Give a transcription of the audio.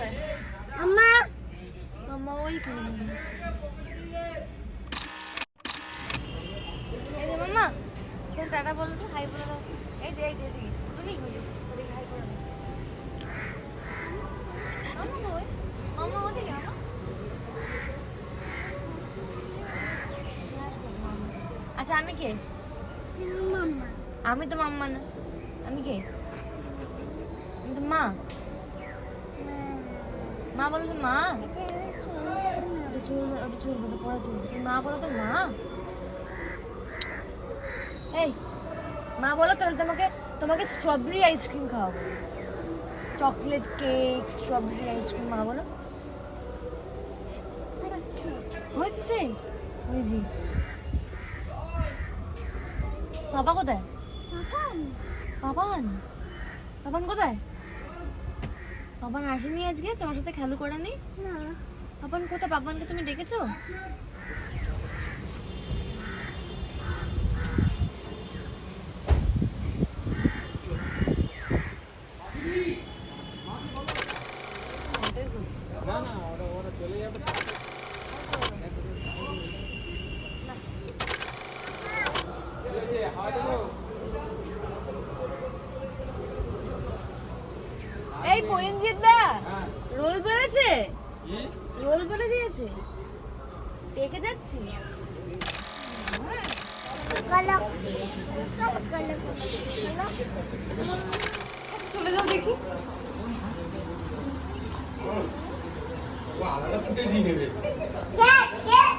কোথায় আম্মা মাম্মা ওই এই যে মাম্মা তুমি টাটা বলো তো হাই বলে এই যে এই যে এদিকে তুমি যে ওদিকে হাই দাও মাম্মা কই? মাম্মা ওদিকে মাম্মা আচ্ছা আমি কে? মাম্মা। আমি তো মাম্মা না। আমি কে? আমি তো মা। মা বলো তো মা। চুল ওটা চুল ওটা পড়া চুল মা বলো তো মা। এই মা বলো তাহলে তোমাকে তোমাকে স্ট্রবেরি আইসক্রিম খাওয়াবো। Chocolate cake strawberry ice cream মা বলো। হচ্ছে? ওই জি বাবা কোথায়? পাপান? পাপান কোথায়? পাপান আসেনি আজকে? তোমার সাথে খেলো করেনি না। পাপান কোথায়? পাপানকে তুমি ডেকেছো? না না ওরা এই পরিমজিৎ দা রোল বেড়েছে? রোল বেড়ে দিয়েছে? টেকে যাচ্ছি। চলে যাও দেখি। Yes, yes.